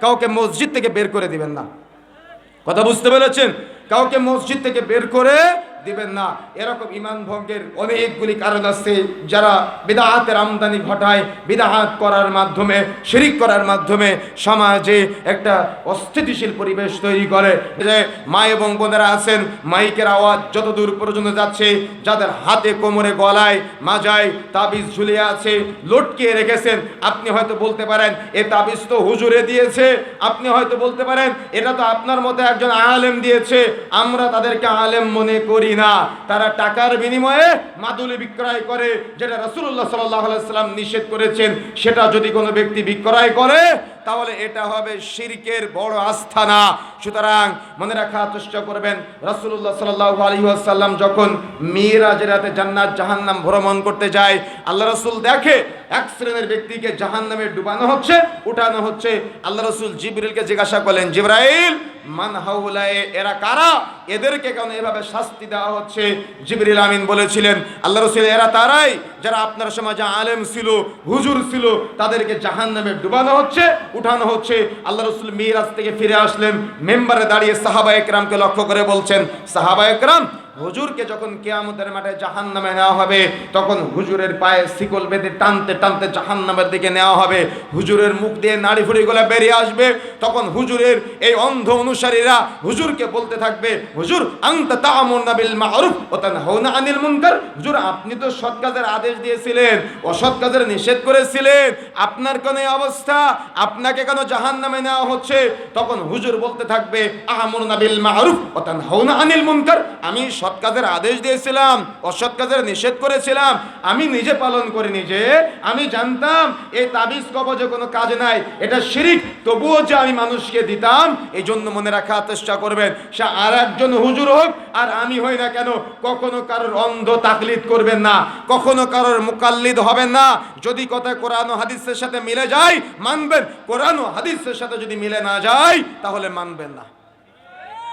কাউকে মসজিদ থেকে বের করে দিবেন না। কথা বুঝতে পেরেছেন? কাউকে মসজিদ থেকে বের করে দিবেন না। এরকম ইমান ভঙ্গের অনেকগুলি কারণ আছে, যারা বিদাহাতের আমদানি ঘটায়, বিদাহাত করার মাধ্যমে, শিরিক করার মাধ্যমে সমাজে একটা অস্থিতিশীল পরিবেশ তৈরি করে। যে মা এবং বোনেরা আছেন, মাইকের আওয়াজ যত দূর পর্যন্ত যাচ্ছে, যাদের হাতে কোমরে গলায় মাজায় তাবিজ ঝুলিয়ে আছে, লটকিয়ে রেখেছেন, আপনি হয়তো বলতে পারেন, এ তাবিজ তো হুজুরে দিয়েছে। আপনি হয়তো বলতে পারেন, এটা তো আপনার মতো একজন আলেম দিয়েছে, আমরা তাদেরকে আলেম মনে করি না, তারা টাকার বিনিময়ে মাদুলি বিক্রয় করে, যেটা আলাইহি সাল্লাম নিষেধ করেছেন, সেটা যদি কোনো ব্যক্তি বিক্রয় করে, তাহলে এটা হবে শিরকের বড় আস্থানা। সুতরাং মনে রাখা চেষ্টা করবেন, রাসূলুল্লাহ সাল্লাল্লাহু আলাইহি ওয়াসাল্লাম যখন মিরাজের রাতে জান্নাত, জাহান্নাম ভ্রমণ করতে যায়, আল্লাহ রসুল দেখে এক শ্রেণির ব্যক্তিকে জাহান্নামে ডুবানো হচ্ছে, উঠানো হচ্ছে। আল্লাহ রাসূল জিবরিলকে জিজ্ঞাসা করলেন, জিব্রাইল মান এরা কারা? এদেরকে কেন এভাবে শাস্তি দেওয়া হচ্ছে? জিবরিল আমিন বলেছিলেন, আল্লাহ রসুল এরা তারাই, যারা আপনার সমাজে আলেম ছিল, হুজুর ছিল, তাদেরকে জাহান নামে ডুবানো হচ্ছে, উঠানো হচ্ছে। আল্লাহ রসুল মিরাজ থেকে ফিরে আসলেন, মেম্বারে দাঁড়িয়ে সাহাবা একরামকে লক্ষ্য করে বলছেন সাহাবা একরাম হুজুরকে যখন কেয়ামতের মাঠে জাহান নামে নেওয়া হবে, তখন হুজুরের পায়ে শিকল বেঁধে টানতে টানতে জাহান নামের দিকে নেওয়া হবে। হুজুরের মুখ দিয়ে নাড়ি ফুড়ি ফুড়িগুলো বেরিয়ে আসবে। তখন হুজুরের এই অন্ধ অনুসারীরা হুজুরকে বলতে থাকবে, হুজুর বিল মা'রুফ ওয়া তানহাউনা আনিল মুনকার? হুজুর, আপনি তো সৎ কাজের আদেশ দিয়েছিলেন, অসৎ কাজের নিষেধ করেছিলেন। আপনার কোন অবস্থা? আপনাকে কেন জাহান্নামে নেওয়া হচ্ছে? তখন হুজুর বলতে থাকবে, আ'মুরুনা বিল মা'রুফ ওয়া তানহাউনা আনিল মুনকার? আমি সৎ কাজের আদেশ দিয়েছিলাম, অসৎ কাজের নিষেধ করেছিলাম, আমি নিজে পালন করিনি যে, আমি জানতাম এই তাবিজ কবজে কোনো কাজ নাই, এটা শিরিক, তবুও যে আমি মানুষকে দিতাম এই জন্য মনে রাখার চেষ্টা করবেন। সে আর একজন হুজুর হোক, আর আমি হই না কেন, কখনো কারোর অন্ধ তাকলিদ করবেন না, কখনো কারোর মুকাল্লিদ হবেন না। যদি কথা কোরআন হাদিসের সাথে মিলে যায়, মানবেন, কোরআন হাদিসের সাথে যদি মিলে না যায়, তাহলে মানবেন না।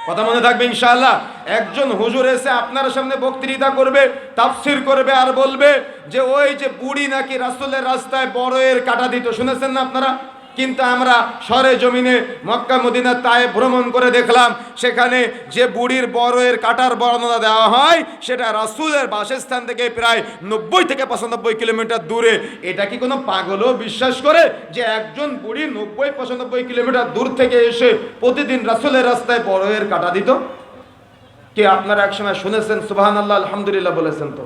কথা মনে থাকবে ইনশাআল্লাহ। একজন হুজুর এসে আপনার সামনে বক্তৃতা করবে, তাফসির করবে আর বলবে যে, ওই যে বুড়ি নাকি রাসুলের রাস্তায় বড়ের কাটা দিত। শুনেছেন না আপনারা? কিন্তু আমরা সরে জমিনে মক্কা, মদিনা তায়ে ভ্রমণ করে দেখলাম, সেখানে যে বুড়ির বড়ের কাটার বর্ণনা দেওয়া হয়, সেটা রাসূলের বাসস্থান থেকে প্রায় নব্বই থেকে পঁচানব্বই কিলোমিটার দূরে। এটা কি কোনো পাগলও বিশ্বাস করে যে একজন বুড়ি নব্বই, পঁচানব্বই কিলোমিটার দূর থেকে এসে প্রতিদিন রাসূলের রাস্তায় বড়ের কাটা দিত? কে আপনারা একসময় শুনেছেন? সুবাহান আল্লাহ আলহামদুলিল্লাহ বলেছেন তো।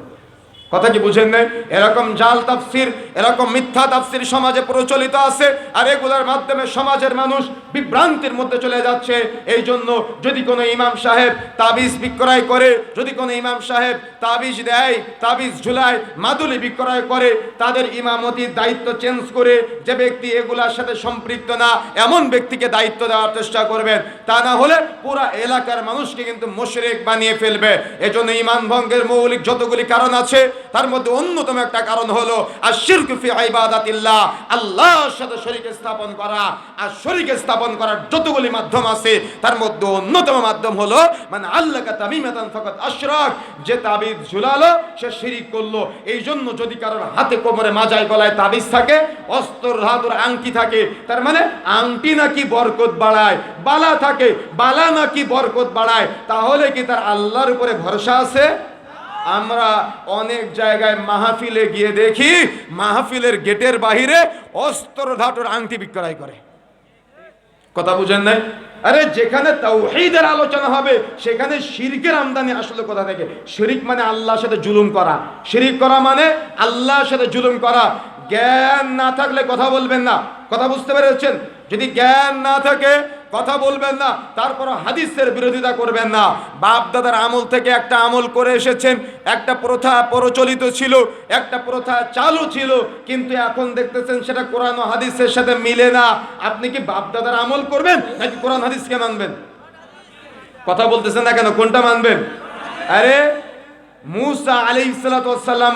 কথা কি বুঝেন নাই? এরকম জাল তাফসির, এরকম মিথ্যা তাফসির সমাজে প্রচলিত আছে আর এগুলোর মাধ্যমে সমাজের মানুষ বিভ্রান্তির মধ্যে চলে যাচ্ছে। এই জন্য যদি কোনো ইমাম সাহেব তাবিজ বিক্রয় করে, যদি কোনো ইমাম সাহেব তাবিজ দেয়, তাবিজ ঝুলায়, মাদুলি বিক্রয় করে, তাদের ইমামতির দায়িত্ব চেঞ্জ করে যে ব্যক্তি এগুলার সাথে সম্পৃক্ত না, এমন ব্যক্তিকে দায়িত্ব দেওয়ার চেষ্টা করবেন। তা না হলে পুরা এলাকার মানুষকে কিন্তু মোশরেক বানিয়ে ফেলবে। এজন্য ইমান ভঙ্গের মৌলিক যতগুলি কারণ আছে তার মধ্যে অন্যতম একটা কারণ হলো আর শিরকুফি ইবাদাতিল্লাহ, আল্লাহর সাথে শরীকে স্থাপন করা। আর শরীকে স্থাপন করার যতগুলি মাধ্যম আছে, তার মধ্যে অন্যতম মাধ্যম হলো মানে আল্লাহকে তামিমাতান ফাকাত আশরাক, যে তাবিজ ঝুলালো, সে শিরিক করল। এই জন্য যদি কারোর হাতে কোমরে মাজায় গলায় তাবিজ থাকে, অস্ত্র ধাতুর আংটি থাকে, তার মানে আংটি নাকি বরকত বাড়ায়, বালা থাকে, বালা নাকি বরকত বাড়ায়, তাহলে কি তার আল্লাহর উপরে ভরসা আছে? আমরা অনেক জায়গায় মাহফিলে গিয়ে দেখি, মাহফিলের গেটের বাহিরে অস্ত্র ধাতুর আংটি বিক্রয় করে। কথা বুঝেন নাই? আরে যেখানে তাওহীদের আলোচনা হবে, সেখানে শিরকের আমদানি আসলে কোথা থেকে? শিরিক মানে আল্লাহর সাথে জুলুম করা। শিরিক করা মানে আল্লাহর সাথে জুলুম করা। জ্ঞান না থাকলে কথা বলবেন না। কথা বুঝতে পেরেছেন? যদি জ্ঞান না থাকে কথা বলবেন না তারপর হাদিসের বিরোধিতা করবেন না। বাপ দাদার আমল থেকে একটা আমল করে এসেছেন, একটা প্রথা প্রচলিত ছিল, একটা প্রথা চালু ছিল, কিন্তু এখন দেখতেছেন সেটা কোরআন হাদিসের সাথে মিলে না। আপনি কি বাপ দাদার আমল করবেন, নাকি কোরআন হাদিসকে মানবেন? কথা বলতেছেন না কেন, কোনটা মানবেন? আরে, মুসা আলী সালাম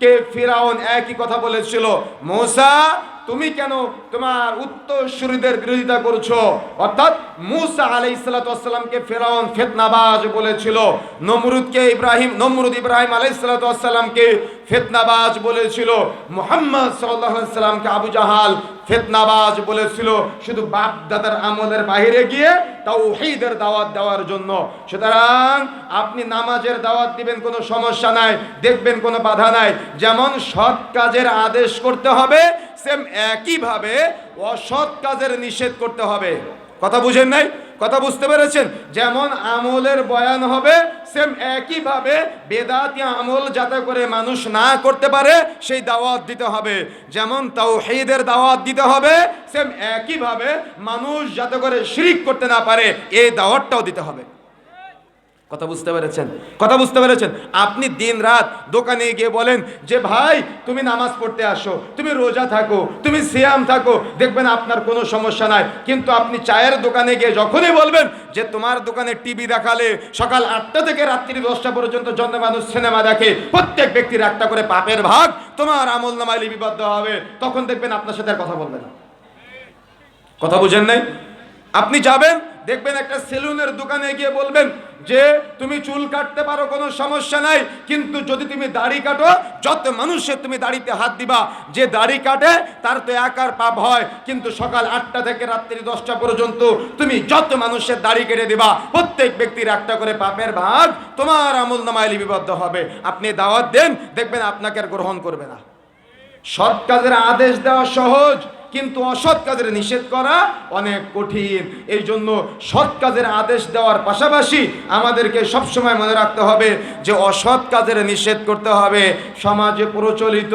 কে ফিরাউন একই কথা বলেছিল, মুসা তুমি কেন তোমার উত্তরসূরিদের বিরোধিতা করছ? অর্থাৎ মুসা আলাই সালাতামকে ফেরাউন ফেতনাবাজ বলেছিল। নমরুদকে ইব্রাহিম নমরুদ ইব্রাহিম আলাই সালাতামকে ফেতনাবাজ বলেছিল, মোহাম্মদ সাল্লামকে আবু জাহাল ফেতনাবাজ বলেছিল, শুধু বাপ দাদার আমলের বাইরে গিয়ে তাও হেদের দাওয়াত দেওয়ার জন্য। সুতরাং আপনি নামাজের দাওয়াত দিবেন, কোনো সমস্যা নাই, দেখবেন কোনো বাধা নাই। যেমন সৎ কাজের আদেশ করতে হবে, সেম একইভাবে অসৎ কাজের নিষেধ করতে হবে। কথা বুঝেন নাই? কথা বুঝতে পেরেছেন? যেমন আমলের বয়ান হবে সেম একইভাবে বেদাতি আমল যাতে করে মানুষ না করতে পারে, সেই দাওয়াত দিতে হবে। যেমন তাও তাওহীদের দাওয়াত দিতে হবে সেম একইভাবে মানুষ যাতে করে শিরিক করতে না পারে, এই দাওয়াতটাও দিতে হবে। কথা বুঝতে পেরেছেন? কথা বুঝতে পেরেছেন? আপনি দিন রাত দোকানে গিয়ে বলেন যে, ভাই, তুমি নামাজ পড়তে আসো, তুমি রোজা থাকো, তুমি সিয়াম থাকো, দেখবেন আপনার কোনো সমস্যা নাই। কিন্তু আপনি চায়ের দোকানে গিয়ে যখনই বলবেন যে, তোমার দোকানে টিভি দেখালে সকাল আটটা থেকে রাত্রি দশটা পর্যন্ত জন্য মানুষ সিনেমা দেখে, প্রত্যেক ব্যক্তির একটা করে পাপের ভাগ তোমার আমল নামায় লিপিবদ্ধ হবে। তখন দেখবেন আপনার সাথে আর কথা বলবে না। কথা বুঝেন নাই? আপনি যাবেন দেখবেন একটা সেলুনের দোকানে গিয়ে বলবেন যে, তুমি চুল কাটতে পারো, কোনো সমস্যা নাই। কিন্তু যদি তুমি দাড়ি কাটো, যত মানুষের তুমি দাড়িতে হাত দিবা, যে দাড়ি কাটে, তার তো একার পাপ হয়। কিন্তু সকাল আটটা থেকে রাত্রি দশটা পর্যন্ত তুমি যত মানুষের দাড়ি কেটে দিবা, প্রত্যেক ব্যক্তির একটা করে পাপের ভাগ তোমার আমল নামায় লিপিবদ্ধ হবে। আপনি দাওয়াত দেন, দেখবেন আপনাকে আর গ্রহণ করবে না। সৎ কাজের আদেশ দেওয়া সহজ। কিন্তু অসৎ কাজের নিষেধ করা অনেক কঠিন। এই জন্য সৎ কাজের আদেশ দেওয়ার পাশাপাশি আমাদেরকে সবসময় মনে রাখতে হবে যে অসৎ কাজের নিষেধ করতে হবে। সমাজে প্রচলিত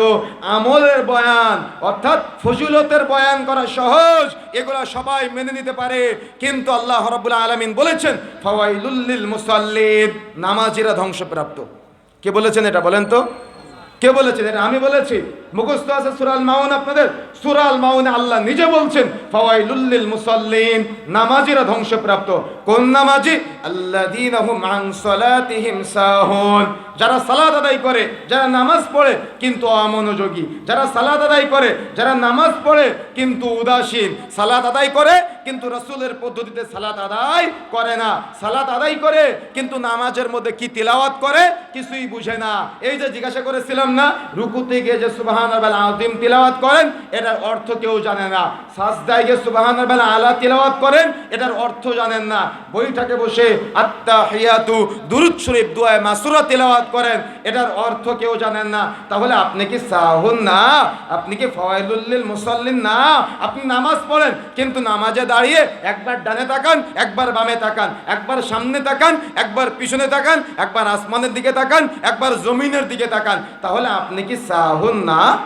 আমলের বয়ান অর্থাৎ ফজিলতের বয়ান করা সহজ, এগুলো সবাই মেনে নিতে পারে। কিন্তু আল্লাহ রব্বুল আলমিন বলেছেন ফওয়াইলুল্লিল মুসাল্লিদ নামাজিরা ধ্বংসপ্রাপ্ত। কে বলেছেন এটা বলেন তো? কে বলেছেন? এটা আমি বলেছি। মুখস্থ আছে সুরাল মাউন আপনাদের? সুরাল মাউনে আল্লাহ নিজে বলছেন ফাওয়াইলুল্লিল মুসাল্লিন নামাজিরা ধ্বংসপ্রাপ্ত। কোন নামাজি? আল্লাযীনা হুম আন সালাতিহিম সাহুন যারা সালাত আদায় করে, যারা নামাজ পড়ে, কিন্তু অমনোযোগী। যারা সালাত আদায় করে, যারা নামাজ পড়ে, কিন্তু উদাসীন। সালাত আদায় করে, কিন্তু রসুলের পদ্ধতিতে সালাত আদায় করে না। সালাত আদায় করে, কিন্তু নামাজের মধ্যে কি তিলাওয়াত করে? কিছুই বুঝে না। এই যে জিজ্ঞাসা করেছিলাম না, রুকুতে গিয়ে যে সুবাহান আদিম তিলাওয়াত করেন, এটার অর্থ কেউ জানে না। সাজদায় গিয়ে সুবাহান আলা তিলাওয়াত করেন, এটার অর্থ জানেন না। বইটাকে বসে আত্মা হিয়াতু দুরুদ শরীফ দুয়ায় মাসুরা তিলাওয়াত করেন, এটার অর্থ কেউ জানেন না। তাহলে আপনি কি সাহুন না? আপনি কি ফয়লুল্লিল মুসল্লিন না? আপনি নামাজ পড়েন, কিন্তু নামাজে দাঁড়িয়ে একবার ডানে তাকান, একবার বামে তাকান, একবার সামনে তাকান, একবার পিছনে তাকান, একবার আসমানের দিকে তাকান, একবার জমিনের দিকে তাকান। তাহলে আপনি কি সাহুন না?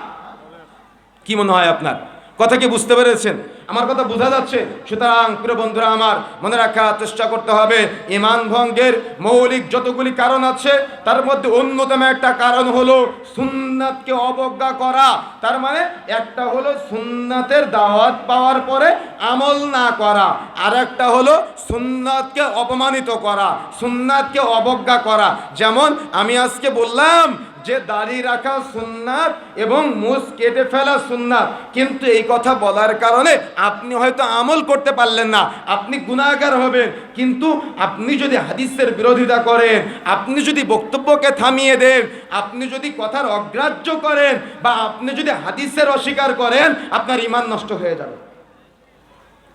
কি মনে হয় আপনার? কথা কি বুঝতে পেরেছেন? আমার কথা বোঝা যাচ্ছে। সুতরাং প্রিয় বন্ধুরা আমার, মনে রাখার চেষ্টা করতে হবে। ইমান ভঙ্গের মৌলিক যতগুলি কারণ আছে, তার মধ্যে অন্যতম একটা কারণ হলো সুন্নাতকে অবজ্ঞা করা। তার মানে একটা হলো সুন্নাতের দাওয়াত পাওয়ার পরে আমল না করা। আর একটা হলো সুন্নাতকে অপমানিত করা, সুন্নাতকে অবজ্ঞা করা। যেমন আমি আজকে বললাম যে দাড়ি রাখা সুন্নাত এবং মুস কেটে ফেলা সুন্নাত। কিন্তু এই কথা বলার কারণে আপনি হয়তো আমল করতে পারলেন না, আপনি গুণাগার হবেন। কিন্তু আপনি যদি হাদিসের বিরোধিতা করেন, আপনি যদি বক্তব্যকে থামিয়ে দেন, আপনি যদি কথার অগ্রাহ্য করেন বা আপনি যদি হাদিসের অস্বীকার করেন, আপনার ইমান নষ্ট হয়ে যাবে।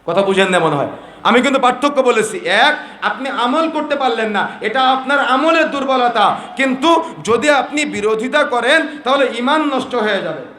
কথা বুঝেন না মনে হয়। আমি কিন্তু পার্থক্য বলেছি। এক, আপনি আমল করতে পারলেন না। এটা আপনার আমলের দুর্বলতা। কিন্তু যদি আপনি বিরোধিতা করেন, তাহলে ইমান নষ্ট হয়ে যাবে।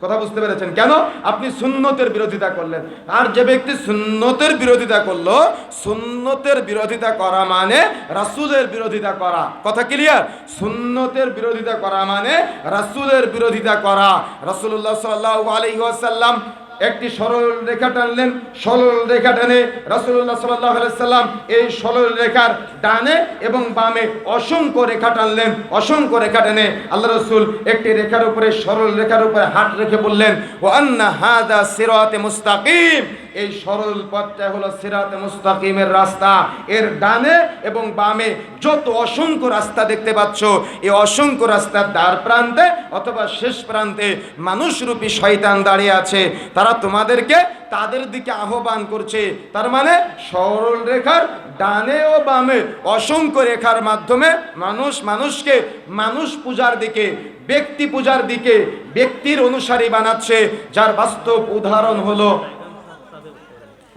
কথা বুঝতে পেরেছেন? কেন? আপনি সুন্নতের বিরোধিতা করলেন। আর যে ব্যক্তি সুন্নতের বিরোধিতা করল, সুন্নতের বিরোধিতা করা মানে রাসূলের বিরোধিতা করা। কথা ক্লিয়ার সুন্নতের বিরোধিতা করা মানে রাসূলের বিরোধিতা করা। রাসূলুল্লাহ সাল্লাল্লাহু আলাইহি ওয়াসাল্লাম একটি সরল রেখা টানলেন, সরল রেখা টানে রাসুল্লাহ সাল্লাম এই সরল রেখার ডানে এবং বামে অসংখ্য রেখা টানলেন, অসংখ্য রেখা টানে। আল্লাহ রসুল একটি রেখার উপরে, সরল রেখার উপরে হাত রেখে বললেন ও আন্না হাদা সিরাতে মুস্তাকিম। এই সরল পথটা হলো সিরাতে মুস্তাকিমের রাস্তা। এর ডানে এবং বামে যত অসংখ্য রাস্তা দেখতে পাচ্ছ, এই অসংখ্য রাস্তার দ্বার প্রান্তে অথবা শেষ প্রান্তে মানুষরূপী শয়তান দাঁড়িয়ে আছে। তারা তোমাদেরকে তাদের দিকে আহ্বান করছে। তার মানে সরল রেখার ডানে ও বামে অসংখ্য রেখার মাধ্যমে মানুষ মানুষকে মানুষ পূজার দিকে, ব্যক্তি পূজার দিকে, ব্যক্তির অনুসারী বানাচ্ছে, যার বাস্তব উদাহরণ হলো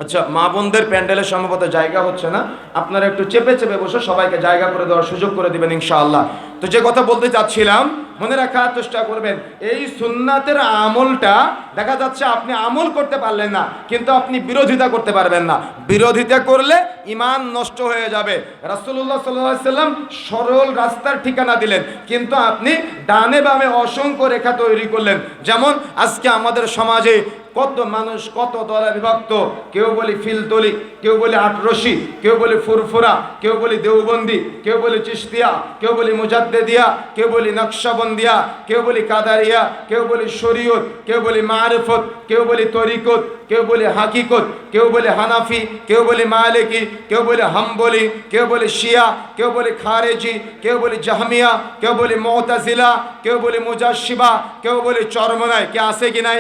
আচ্ছা মা বোনদের প্যান্ডেলের সম্ভবত জায়গা হচ্ছে না। আপনারা একটু চেপে চেপে বসে সবাইকে জায়গা করে দেওয়ার সুযোগ করে দেবেন ইনশাআল্লাহ। তো যে কথা বলতে চাচ্ছিলাম, মনে রাখার চেষ্টা করবেন, এই সুন্নাতের আমলটা দেখা যাচ্ছে আপনি আমল করতে পারলেন না, কিন্তু আপনি বিরোধিতা করতে পারবেন না। বিরোধিতা করলে ইমান নষ্ট হয়ে যাবে। আলাইহি সাল্লাম সরল রাস্তার ঠিকানা দিলেন, কিন্তু আপনি ডানে বামে অসংখ্য রেখা তৈরি করলেন। যেমন আজকে আমাদের সমাজে কত মানুষ, কত দলে বিভক্ত, কেউ বলি ফিলতলি, কেউ বলি আটরশি, কেউ বলি ফুরফুরা, কেউ বলি দেওবন্দি, কেউ বলি চিস্তিয়া কেউ বলি মুজাদ্দেদিয়া কেউ বলি নকশাবন্দিয়া কেউ বলি কাদারিয়া কেউ বলি শরীয়ত কেউ বলি মারফত কেউ বলি তরিকত কেউ বলি হাকিকত কেউ বলি হানাফি কেউ বলি মালিকি কেউ বলি হাম্বলি কেউ বলি শিয়া কেউ বলি খারেজি কেউ বলি জাহমিয়া কেউ বলি মতাজিলা কেউ বলি মুজাশিবা কেউ বলি চরমনায় কে আছে কি নাই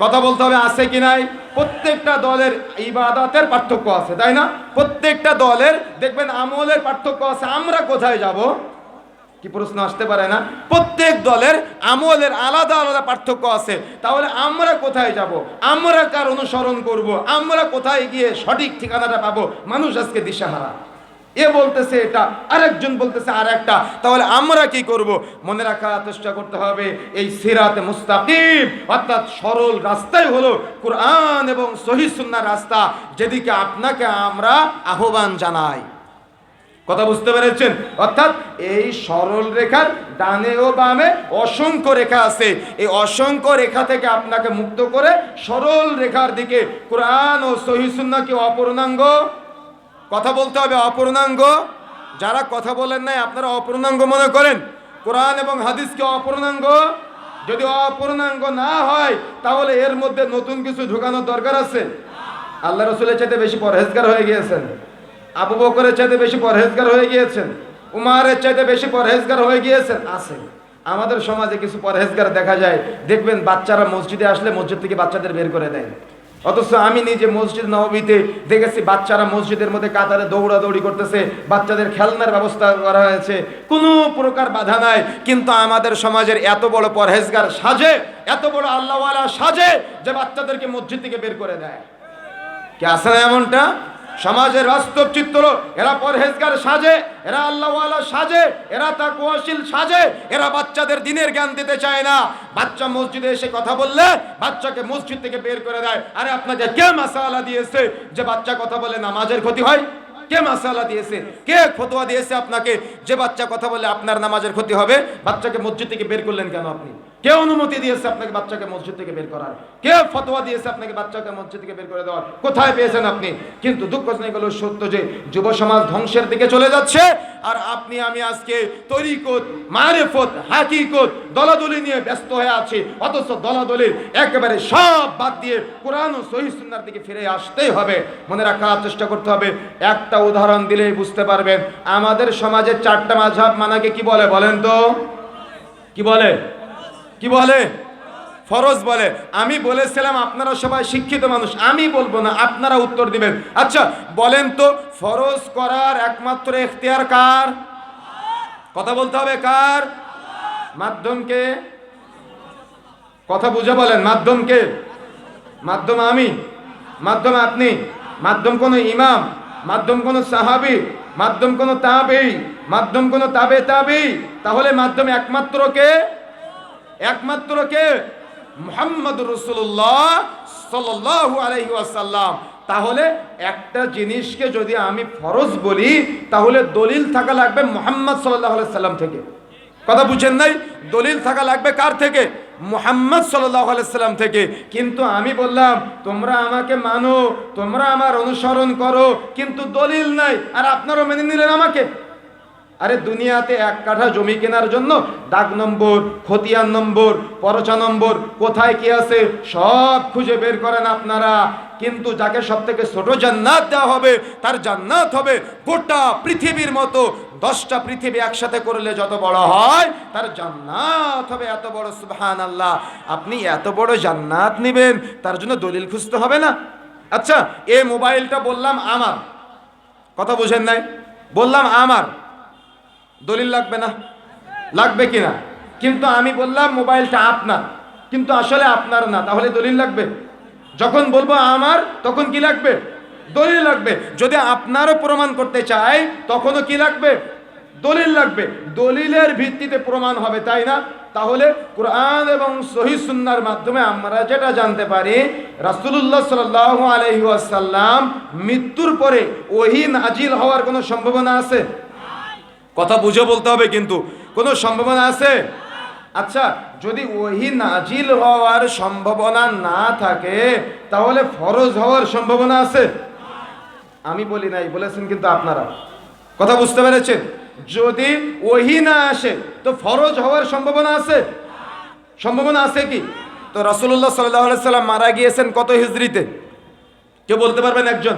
কথা বলতে হবে আছে কি নাই প্রত্যেকটা দলের ইবাদাতের পার্থক্য আছে তাই না প্রত্যেকটা দলের দেখবেন আমলের পার্থক্য আছে আমরা কোথায় যাব কি প্রশ্ন আসতে পারে না? প্রত্যেক দলের আমলের আলাদা আলাদা পার্থক্য আছে। তাহলে আমরা কোথায় যাব? আমরা কার অনুসরণ করব? আমরা কোথায় গিয়ে সঠিক ঠিকানাটা পাবো? মানুষ আজকে দিশাহারা। এ বলতেছে এটা, আরেকজন বলতেছে আর একটা তাহলে আমরা কি করব? মনে রাখার চেষ্টা করতে হবে, এই সিরাতে মুস্তাকিম, অর্থাৎ সরল রাস্তাই হলো কোরআন এবং সহি সুন্নাহর রাস্তা, যেদিকে আপনাকে আমরা আহ্বান জানাই। কথা বুঝতে পেরেছেন? অর্থাৎ এই সরল রেখার ডানে ও বামে অসংখ্য রেখা আছে। এই অসংখ্য রেখা থেকে আপনাকে মুক্ত করে সরল রেখার দিকে কোরআন ও সহি সুন্নাহ কি অপূর্ণাঙ্গ, কথা বলতে হবে অপূর্ণাঙ্গ। যারা কথা বলেন নাই, আপনারা অপূর্ণাঙ্গ মনে করেন। কোরআন এবং হাদিসকে অপূর্ণাঙ্গ। যদি অপূর্ণাঙ্গ না হয়, তাহলে এর মধ্যে নতুন কিছু ঢুকানোর দরকার আছে? আল্লাহ রসুলের চাইতে বেশি পরহেজগার হয়ে গিয়েছেন। আবু বকরের চাইতে বেশি পরহেজগার হয়ে গিয়েছেন, উমারের চাইতে বেশি পরহেজগার হয়ে গিয়েছেন আছে আমাদের সমাজে কিছু পরহেজগার দেখা যায়, দেখবেন বাচ্চারা মসজিদে আসলে মসজিদ থেকে বাচ্চাদের বের করে দেয়। অথচ আমি নিজে মসজিদ নবীতে দেখেছি, বাচ্চারা মসজিদের মধ্যে কাতারে দৌড়াদৌড়ি করতেছে, বাচ্চাদের খেলনার ব্যবস্থা করা হয়েছে। কোনো প্রকার বাধা নাই, কিন্তু আমাদের সমাজের এত বড় পরহেজগার সাজে, এত বড় আল্লাহওয়ালা সাজে, যে বাচ্চাদেরকে মসজিদ থেকে বের করে দেয়। কি আছে না এমনটা? সমাজের বাস্তব চিত্র, এরা পরহেজগার সাজে, এরা আল্লাহওয়ালা সাজে, এরা তা কুয়াশীল সাজে, এরা বাচ্চাদের দিনের জ্ঞান দিতে চায় না। বাচ্চা মসজিদে এসে কথা বললে, বাচ্চাকে মসজিদ থেকে বের করে দেয়। আরে আপনাকে কে মাসালা দিয়েছে যে বাচ্চা কথা বলে নামাজের ক্ষতি হয়? কে মাসালা দিয়েছে? কে ফতোয়া দিয়েছে আপনাকে যে বাচ্চা কথা বলে আপনার নামাজের ক্ষতি হবে? বাচ্চাকে মসজিদ থেকে বের করলেন কেন আপনি? কে অনুমতি দিয়েছে আপনাকে বাচ্চাকে মসজিদ থেকে বের করার? কে ফতোয়া দিয়েছে আপনাকে বাচ্চাকে মসজিদ থেকে বের করে দেওয়ার? কোথায় পেয়েছেন আপনি? কিন্তু দুঃখ হলো সত্য যে যুব সমাজ ধ্বংসের দিকে চলে যাচ্ছে। আর আপনি, আমি আজকে তরিকত, মারেফত, হাকিকত, দলাদলি নিয়ে ব্যস্ত হয়ে আছি। অথচ দলাদলির একেবারে সব বাদ দিয়ে কোরআন ও সহি সুন্নার দিকে ফিরে আসতেই হবে। মনে রাখার চেষ্টা করতে হবে। একটা উদাহরণ দিলেই বুঝতে পারবেন। আমাদের সমাজের চারটা মাঝাব মানাকে কি বলে বলেন তো? কি বলে? কি বলে? ফরজ বলে। আমি বলেছিলাম, আপনারা সবাই শিক্ষিত মানুষ। আমি বলব না, আপনারা উত্তর দিবেন। আচ্ছা বলেন তো, ফরজ করার একমাত্র এখতিয়ার কার? কথা বলতে হবে কার? মাধ্যমকে। কথা বুঝে বলেন, মাধ্যমকে। মাধ্যম আমি, মাধ্যম আপনি, মাধ্যম কোনো ইমাম, মাধ্যম কোনো সাহাবি, মাধ্যম কোনো তাবেই, মাধ্যম কোনো তাবে তাবি তাহলে মাধ্যম একমাত্র কে? একমাত্র কে? মোহাম্মদ রসুল্লাহ সাল্লাহ আলহি আসাল্লাম তাহলে একটা জিনিসকে যদি আমি ফরজ বলি, তাহলে দলিল থাকা লাগবে মোহাম্মদ সাল্লাহ সাল্লাম থেকে। কথা বুঝছেন নাই? দলিল থাকা লাগবে কার থেকে? মোহাম্মদ সাল্লাহ সাল্লাম থেকে। কিন্তু আমি বললাম, তোমরা আমাকে মানো, তোমরা আমার অনুসরণ করো। কিন্তু দলিল নাই। আর আপনারও মেনে নিলেন আমাকে। আরে দুনিয়াতে এক কাঠা জমি কেনার জন্য দাগ নম্বর, খতিয়ান নম্বর, পরচা নম্বর, কোথায় কি আছে, সব খুঁজে বের করেন আপনারা। কিন্তু যাকে সব থেকে ছোট জান্নাত দেওয়া হবে, তার জান্নাত হবে গোটা পৃথিবীর মতো। দশটা পৃথিবী একসাথে করলে যত বড় হয়, তার জান্নাত হবে এত বড় সুবহান আল্লাহ আপনি এত বড় জান্নাত নেবেন, তার জন্য দলিল খুঁজতে হবে না। আচ্ছা এ মোবাইলটা বললাম আমার। কথা বুঝেন নাই? বললাম আমার। দলিল লাগবে না? লাগবে কিনা? কিন্তু আমি বললাম, মোবাইলটা আপনার। কিন্তু আসলে আপনার না, তাহলে দলিল লাগবে? যখন বলব আমার, তখন কি লাগবে? দলিল লাগবে। যদি আপনারও প্রমাণ করতে চাই, তখনও কি লাগবে? দলিল লাগবে। দলিলের ভিত্তিতে প্রমাণ হবে, তাই না? তাহলে কোরআন এবং সহি সুন্নার মাধ্যমে আমরা যেটা জানতে পারি, রাসূলুল্লাহ সাল্লাল্লাহু আলাইহি ওয়াসাল্লাম মৃত্যুর পরে ওহি নাজিল হওয়ার কোনো সম্ভাবনা আছে? কথা বুঝে বলতে হবে কিন্তু। কোনো সম্ভাবনা আছে? আচ্ছা যদি ওহি নাজিল হওয়ার সম্ভাবনা না থাকে, তাহলে ফরজ হওয়ার সম্ভাবনা আছে? আমি বলি নাই, বলেছেন কিন্তু আপনারা। কথা বুঝতে পেরেছেন? যদি ওহি না আসে, তো ফরজ হওয়ার সম্ভাবনা আছে? সম্ভাবনা আছে কি? তো রাসূলুল্লাহ সাল্লাল্লাহু আলাইহি সাল্লাম মারা গিয়েছেন কত হিজরিতে কেউ বলতে পারবেন একজন?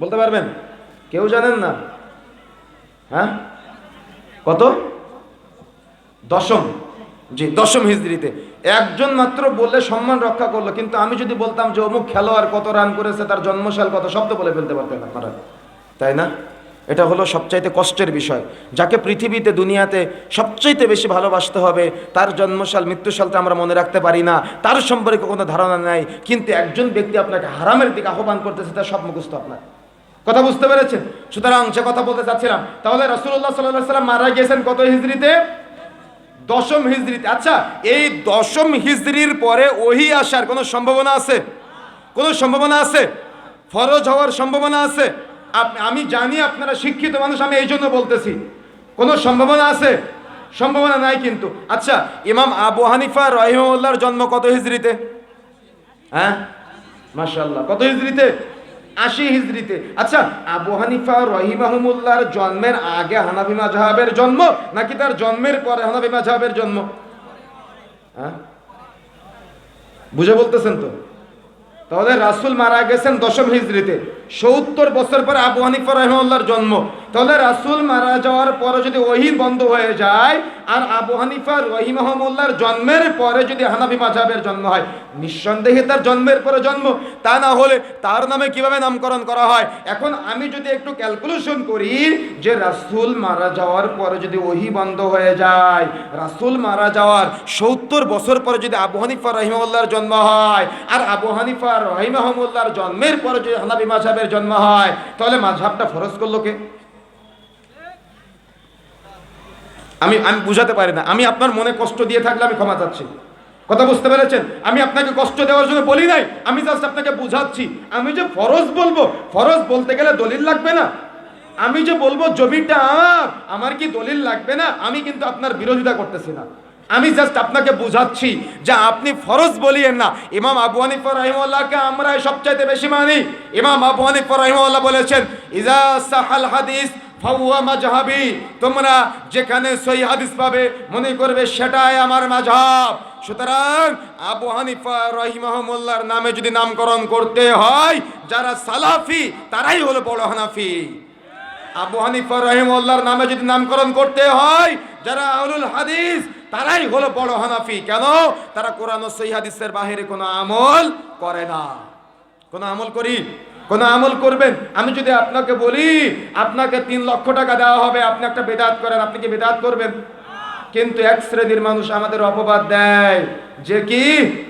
বলতে পারবেন? কেউ জানেন না? হ্যাঁ? কত? দশম। জি, দশম হিজড়িতে। একজন মাত্র বললে সম্মান রক্ষা করল, কিন্তু আমি যদি বলতাম যে অমুক খেলোয়াড় কত রান করেছে, তার জন্মসাল কত, শব্দ বলে ফেলতে পারতেন আপনারা। তাই না? এটা হলো সবচাইতে কষ্টের বিষয়। যাকে পৃথিবীতে, দুনিয়াতে সবচাইতে বেশি ভালোবাসতে হবে, তার জন্মসাল, মৃত্যুসালটা আমরা মনে রাখতে পারি না। তার সম্পর্কে কোনো ধারণা নাই। কিন্তু একজন ব্যক্তি আপনাকে হারামের দিকে আহ্বান করতেছে, তার সব মুখস্থ আপনার। কথা বুঝতে পেরেছেন? সুতরাং সে কথা বলতে চাচ্ছিলাম। তাহলে রাসূলুল্লাহ সাল্লাল্লাহু আলাইহি সাল্লাম মারা গিয়েছেন কত হিজরিতে দশম হিজরিতে আচ্ছা এই দশম হিজরির পরে ওহি আসার কোনো সম্ভাবনা আছে? কোনো সম্ভাবনা আছে? ফরজ হওয়ার সম্ভাবনা আছে? আমি জানি আপনারা শিক্ষিত মানুষ, আমি এই জন্য বলতেছি। কোনো সম্ভাবনা আছে? সম্ভাবনা নাই কিন্তু। আচ্ছা ইমাম আবু হানিফা রহিমউল্লাহর জন্ম কত হিজড়িতে? হ্যাঁ? মাশাল্লাহ কত হিজরিতে আশি হিজড়িতে। আচ্ছা আবু হানিফা রহিমাহমুল্লার জন্মের আগে হানাফি মাঝহাবের জন্ম, নাকি তার জন্মের পরে হানাফি মাঝহাবের জন্ম? হ্যাঁ? বুঝে বলতেছেন তো? তাহলে রাসুল মারা গেছেন দশম হিজড়িতে। সত্তর বছর পরে আবু হানিফা রহমাল্লাহর জন্ম। তাহলে রাসূল মারা যাওয়ার পরে যদি ওহি বন্ধ হয়ে যায়, আর আবু হানিফা রহিমাহমুল্লাহর জন্মের পরে যদি হানাফি মাঝাবের জন্ম হয়, নিঃসন্দেহে তার জন্মের পরে জন্ম, তা না হলে তার নামে কীভাবে নামকরণ করা হয়? এখন আমি যদি একটু ক্যালকুলেশন করি যে রাসূল মারা যাওয়ার পরে যদি ওহি বন্ধ হয়ে যায়, রাসূল মারা যাওয়ার সত্তর বছর পরে যদি আবু হানিফা রহিমাল্লাহর জন্ম হয়, আর আবু হানিফা রহিমাহমুল্লাহর জন্মের পরে যদি হানাফি মাঝাবের জন্ম হয়, তাহলে মাঝহাবটা ফরজ করল কে? আমি আমি বুঝাতে পারি না। আমি আপনার মনে কষ্ট দিয়ে থাকলে আমি ক্ষমা চাচ্ছি। কথা বুঝতে পেরেছেন? আমি আপনাকে কষ্ট দেওয়ার জন্য বলি নাই। আমি জাস্ট আপনাকে বুঝাচ্ছি। আমি যে ফরজ বলব, ফরজ বলতে গেলে দলিল লাগবে না। আমি যে বলব, জমিটা আমার কি দলিল লাগবে না? আমি কিন্তু আপনার বিরোধিতা করতেছি না। আমি জাস্ট আপনাকে বুঝাচ্ছি যে আপনি ফরজ বলিয়েন না। ইমাম আবু হানিফা রহিমউল্লাহকে আমরা সবচাইতে বেশি মানি। ইমাম আবু হানিফা বলেছেন, ইজা সাহাল হাদিস ফাওয়া মাজহাবি তোমরা যেখানে সহি হাদিস পাবে, মনে করবে সেটাই আমার মাঝহাব সুতরাং আবু হানিফা রহিমাহমুল্লাহর নামে যদি নামকরণ করতে হয়, যারা সালাফি, তারাই হলো বড় হানাফি। আবু হানিফা রহিমউল্লাহর নামে যদি নামকরণ করতে হয়, যারা আউলুল হাদিস, তারাই হলো বড় হানাফি। কেন? তারা কোরআন সহি হাদিসের বাহিরে কোনো আমল করে না। কোনো আমল করি? কোনো আমল করবেন? আমি যদি আপনাকে বলি, আপনাকে তিন লক্ষ টাকা দেওয়া হবে, আপনি একটা বেদাত করেন, আপনি কি বেদাত করবেন? কিন্তু এক শ্রেণির মানুষ আমাদের অপবাদ দেয় যে কি,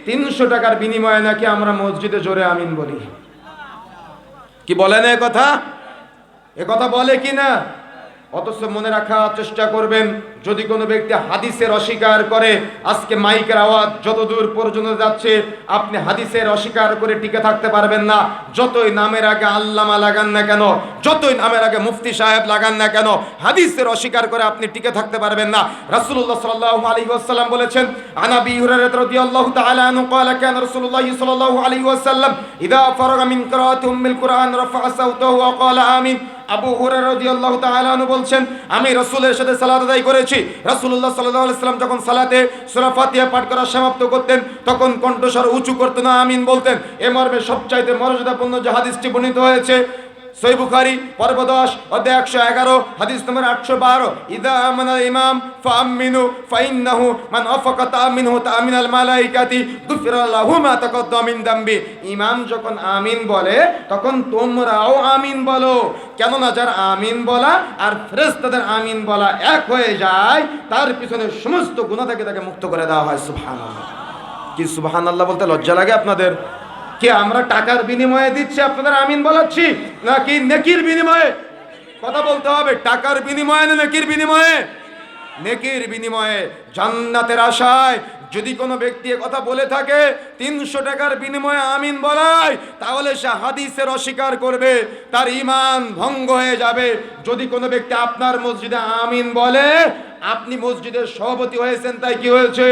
তিনশো টাকার বিনিময়ে নাকি আমরা মসজিদে জোরে আমিন বলি। কি বলেন এ কথা? এ কথা বলে কি না? অথচ মনে রাখার চেষ্টা করবেন যদি কোনো ব্যক্তি হাদিসের অস্বীকার করে, আজকে মাইকের আওয়াজ যত দূর পর্যন্ত যাচ্ছে, আপনি হাদিসের অস্বীকার করে টিকে থাকতে পারবেন না। যতই নামের আগে আল্লামা লাগান না কেন, যতই নামের আগে মুফতি সাহেব লাগান না কেন, হাদিসের অস্বীকার করে আপনি টিকে থাকতে পারবেন না। রাসুল্লাহ সাল্লাহ আলী আসসালাম বলেছেন আনাবি তাআলা আনহু সাল্লাল্লাহু আলাইহি ওয়াসাল্লাম, ইদা ফারাগা মিন উম্মিল কুরআন রাফা ওয়া আমিন। আবু হুরায়রা রাদিয়াল্লাহু তাআলা আনহু বলছেন, আমি রাসূলের সাথে সালাত আদায় করেছি। রাসূলুল্লাহ রাসুল্লাহ সাল্লাম যখন সালাতে সুরা ফাতিয়া পাঠ করা সমাপ্ত করতেন, তখন কণ্ঠস্বর উঁচু করতেন আমিন বলতেন। এ মর্মে সবচাইতে মর্যাদাপূর্ণ যে হাদিসটি বর্ণিত হয়েছে পর্ব দশ, অধ্যায় একশো এগারো, হাদিস নম্বর আটশো বারো। ইদা ইমাম ফামিনু ফাইন্নাহু, মান আফাকা তামিনহু তামিনাল মালাইকাতি গুফিরাল্লাহু মা দামবি। ইমাম যখন আমিন বলে, তখন তোমরাও আমিন বলো। কেননা যার আমিন বলা আর ফেরেশতাদের আমিন বলা এক হয়ে যায়, তার পিছনে সমস্ত গুনাহ থেকে তাকে মুক্ত করে দেওয়া হয়। সুবহানাল্লাহ। কি সুবহানাল্লাহ বলতে লজ্জা লাগে আপনাদের? কি আমরা টাকার বিনিময়ে দিচ্ছি? আপনাদের আমিন বলাচ্ছি? নাকি নেকির বিনিময়ে? কথা বলতে হবে, টাকার বিনিময়ে না নেকির বিনিময়ে? নেকির বিনিময়ে। জান্নাতের আশায় যদি কোনো ব্যক্তি কথা বলে থাকে, তিনশো টাকার বিনিময়ে আমিন বলায়, তাহলে সে হাদিসের অস্বীকার করবে, তার ইমান ভঙ্গ হয়ে যাবে। যদি কোনো ব্যক্তি আপনার মসজিদে আমিন বলে আপনি মসজিদের সভাপতি হয়েছেন, তাই কি হয়েছে?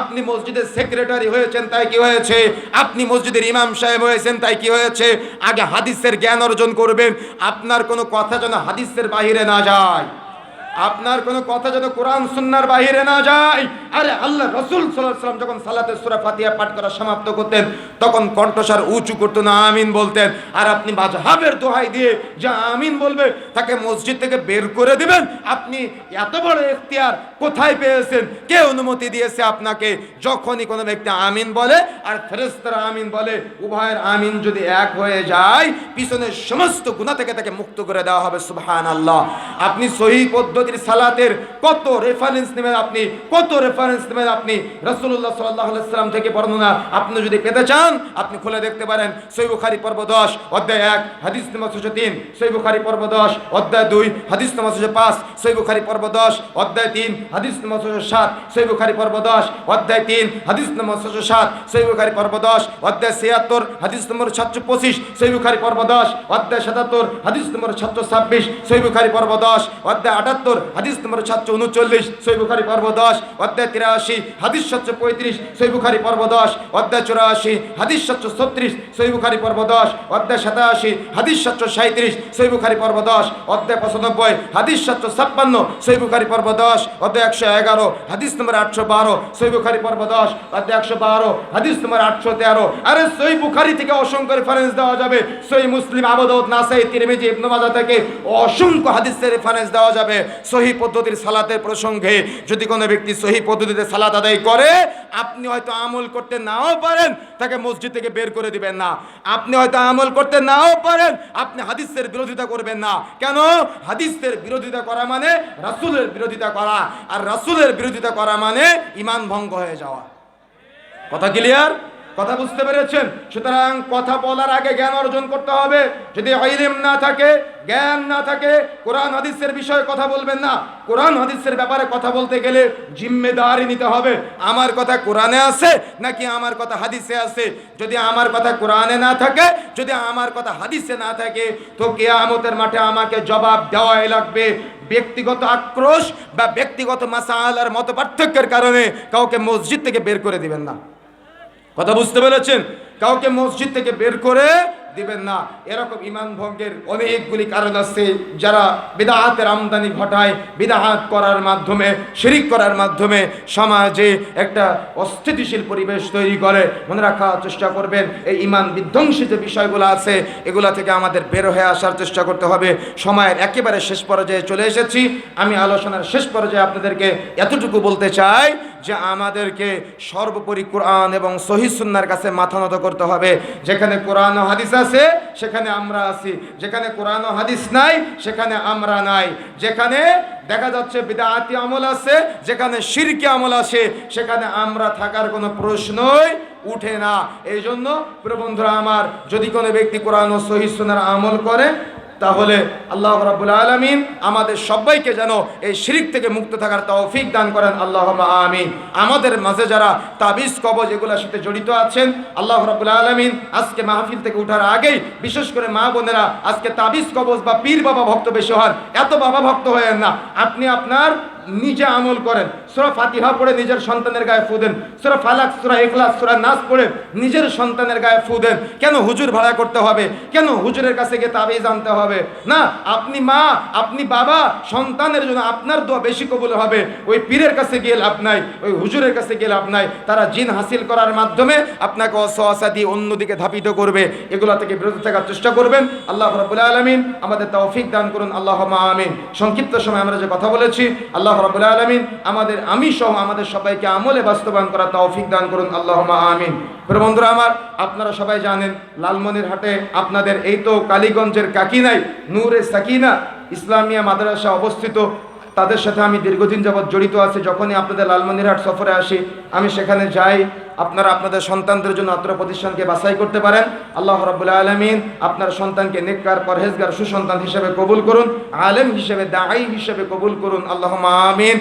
আপনি মসজিদের সেক্রেটারি হয়েছেন, তাই কি হয়েছে? আপনি মসজিদের ইমাম সাহেব হয়েছেন, তাই কি হয়েছে? আগে হাদিসের জ্ঞান অর্জন করবেন, আপনার কোনো কথা যেন হাদিসের বাহিরে না যায়। আপনার কোনো কথা যেন কোরআন সুন্নার বাহিরে না যায়, আরে আল্লাহ রসুল সাল্লাম যখন সালাতে সুরা ফাতিহা পাঠ করা সমাপ্ত করতেন, তখন কণ্ঠস্বর উঁচু করতো, না, আমিন বলতেন। আর আপনি মাঝহাবের দোহাই দিয়ে যা আমিন বলবে, তাকে মসজিদ থেকে বের করে দিবেন। আপনি এত বড় এখতিয়ার কোথায় পেয়েছেন? কে অনুমতি দিয়েছে আপনাকে? যখনই কোনো ব্যক্তি আমিন বলে, আর ফেরেস্তারা আমিন বলে, উভয়ের আমিন যদি এক হয়ে যায়, পিছনের সমস্ত গুণা থেকে তাকে মুক্ত করে দেওয়া হবে সুবহান আল্লাহ আপনি সহি পদ্ধতির সালাতের কত রেফারেন্স নেবেন আপনি, কত রেফারেন্স নেবেন আপনি? রসুল্লাহ সাল্লাহ সাল্লাম থেকে বর্ণনা আপনি যদি পেতে চান, আপনি খুলে দেখতে পারেন। সই বুখারি পর্ব দশ, অধ্যায় এক, হাদিস নম্বর ছশো তিন। সই বুখারি পর্ব দশ, অধ্যায় দুই, হাদিস নম্বর ছশো পাঁচ। সই বুখারি পর্ব দশ, অধ্যায় তিন, হাদিস নম্বর ছশো সাত। সই বুখারি পর্ব দশ, অধ্যায় তিন, হাদিস নম্বর ছশো সাত। সই বুখারি পর্ব দশ, অধ্যায় ছিয়াত্তর, হাদিস নম্বর সাতশো পঁচিশ। সই বুখারি পর্ব দশ, অধ্যায় সাতাত্তর, হাদিস নম্বর সাতশো ছাব্বিশ। সই বুখারি পর্ব দশ, অধ্যায় আটাত্তর হাদিস নম্বর সাতশো উনচল্লিশ, সই বুখারি পর্ব দশ, অধ্যায় তিরাশি, হাদিস সাতশো পঁয়ত্রিশ, সই বুখারি পর্ব দশ, অধ্যায় চুরাশি, হাদিস সাতশো ছত্রিশ, সই বুখারি পর্ব দশ, অধ্যায় সাতাশি, হাদিস সাতশো সাঁত্রিশ সই বুখারি পর্ব দশ, অধ্যায় পঁচানব্বই, হাদিস সাতশো ছাপ্পান্ন, সই বুখারি পর্ব দশ, অধ্যায় একশো এগারো, হাদিস নম্বর আটশো বারো, সই বুখারি পর্ব দশ, অধ্যায় একশো বারো, হাদিস নম্বর আটশো তেরো। আরে সই বুখারি থেকে অসংখ্য রেফারেন্স দেওয়া যাবে। সই মুসলিম আবদত নাসাই, তিরমিজি, ইবনু মাজা থেকে অসংখ্য হাদিসের রেফারেন্স দেওয়া যাবে। সহি পদ্ধতির সালাতের প্রসঙ্গে যদি কোনো ব্যক্তি সহি পদ্ধতিতে সালাত আদায় করে, আপনি হয়তো আমল করতে নাও পারেন, তাকে মসজিদ থেকে বের করে দিবেন না। আপনি হয়তো আমল করতে নাও পারেন, আপনি হাদিসের বিরোধিতা করবেন না। কেন? হাদিসের বিরোধিতা করা মানে রাসূলের বিরোধিতা করা। আর রাসূলের বিরোধিতা করা মানে ইমান ভঙ্গ হয়ে যাওয়া। কথা ক্লিয়ার কথা বুঝতে পেরেছেন? সুতরাং কথা বলার আগে জ্ঞান অর্জন করতে হবে। যদি ইলম না থাকে, জ্ঞান না থাকে, কোরআন, হাদিসের বিষয়ে কথা বলবেন না। কোরআন, হাদিসের ব্যাপারে কথা বলতে গেলে জিম্মেদারি নিতে হবে। আমার কথা কোরআনে আছে নাকি আমার কথা হাদিসে আছে? যদি আমার কথা কোরআনে না থাকে, যদি আমার কথা হাদিসে না থাকে, তো কেয়ামতের মাঠে আমাকে জবাব দেওয়াই লাগবে। ব্যক্তিগত আক্রোশ বা ব্যক্তিগত মাসালার মত পার্থক্যের কারণে কাউকে মসজিদ থেকে বের করে দিবেন না। কথা বুঝতে পেরেছেন? কাউকে মসজিদ থেকে বের করে দিবেন না। এরকম ইমান ভঙ্গের অনেকগুলি কারণ আছে যারা বিদাহাতের আমদানি ঘটায়। বিদাহাত করার মাধ্যমে, শিরিক করার মাধ্যমে সমাজে একটা অস্থিতিশীল পরিবেশ তৈরি করে। মনে রাখার চেষ্টা করবেন, এই ইমান বিধ্বংসী যে বিষয়গুলো আছে, এগুলা থেকে আমাদের বের হয়ে আসার চেষ্টা করতে হবে। সময়ের একেবারে শেষ পর্যায়ে চলে এসেছি। আমি আলোচনার শেষ পর্যায়ে আপনাদেরকে এতটুকু বলতে চাই যে আমাদেরকে সর্বোপরি কোরআন এবং সহিসুন্নার কাছে মাথা নত করতে হবে। যেখানে কোরআন ও হাদিস আছে, সেখানে আমরা আছি। যেখানে কোরআন ও হাদিস নাই, সেখানে আমরা নাই। যেখানে দেখা যাচ্ছে বিদাতি আমল আছে, যেখানে শিরকি আমল আছে, সেখানে আমরা থাকার কোনো প্রশ্নই উঠে না। এই জন্য প্রিয় বন্ধুরা আমার, যদি কোনো ব্যক্তি কোরআন ও সহিসুন্নার আমল করে তাহলে আল্লাহ রাবুল আলমিন আমাদের সবাইকে যেন এই শিরিক থেকে মুক্ত থাকার তৌফিক দান করেন। আল্লাহ আমিন। আমাদের মাঝে যারা তাবিজ, কবজ এগুলোর সাথে জড়িত আছেন, আল্লাহ রাবুল আলমিন আজকে মাহফিল থেকে উঠার আগেই বিশেষ করে মা বোনেরা আজকে তাবিজ, কবজ বা পীর বাবা ভক্ত বেশি হন। এত বাবা ভক্ত হয়েন না। আপনি আপনার নিজে আমল করেন। সুরা ফাতিহা পড়ে নিজের সন্তানের গায়ে ফু দেন। সুরা ফালাক, সুরা ইখলাস, সুরা নাস পড়ে নিজের সন্তানের গায়ে ফু দেন। কেন হুজুর ভাড়া করতে হবে? কেন হুজুরের কাছে গিয়ে তাবিজ আনতে হবে? না, আপনি মা, আপনি বাবা, সন্তানের জন্য আপনার দোয়া বেশি কবুল হবে। ওই পীরের কাছে গিয়ে লাভ নাই, ওই হুজুরের কাছে গিয়ে লাভ নাই। তারা জিন হাসিল করার মাধ্যমে আপনাকে অসহসা দিয়ে অন্যদিকে ধাপিত করবে। এগুলো থেকে বিরত থাকার চেষ্টা করবেন। আল্লাহ রাবুল আলমিন আমাদের তৌফিক দান করুন। আল্লাহ আমিন। সংক্ষিপ্ত সময় আমরা যে কথা বলেছি, আল্লাহ রাবুল আলমিন আমাদের আমি সহ আমাদের সবাইকে আমলে বাস্তবায়ন করার তৌফিক দান করুন। আল্লাহ আমিন। বন্ধুরা আমার, আপনারা সবাই জানেন, লালমনির হাটে আপনাদের এই তো কালীগঞ্জের কাকিনাই, নূরে সাকিনা, ইসলামিয়া মাদ্রাসা অবস্থিত। তাদের সাথে আমি দীর্ঘদিন যাবৎ জড়িত আছি। যখনই আপনাদের লালমনিরহাট সফরে আসি, আমি সেখানে যাই। আপনারা আপনাদের সন্তানদের জন্য আত্ম প্রতিষ্ঠানকে বাছাই করতে পারেন। আল্লাহ রবুল্লা আলমিন আপনার সন্তানকে নেককার, পরহেজগার, সুসন্তান হিসেবে কবুল করুন। আলেম হিসেবে দায়ী হিসেবে কবুল করুন। আল্লাহ আমিন।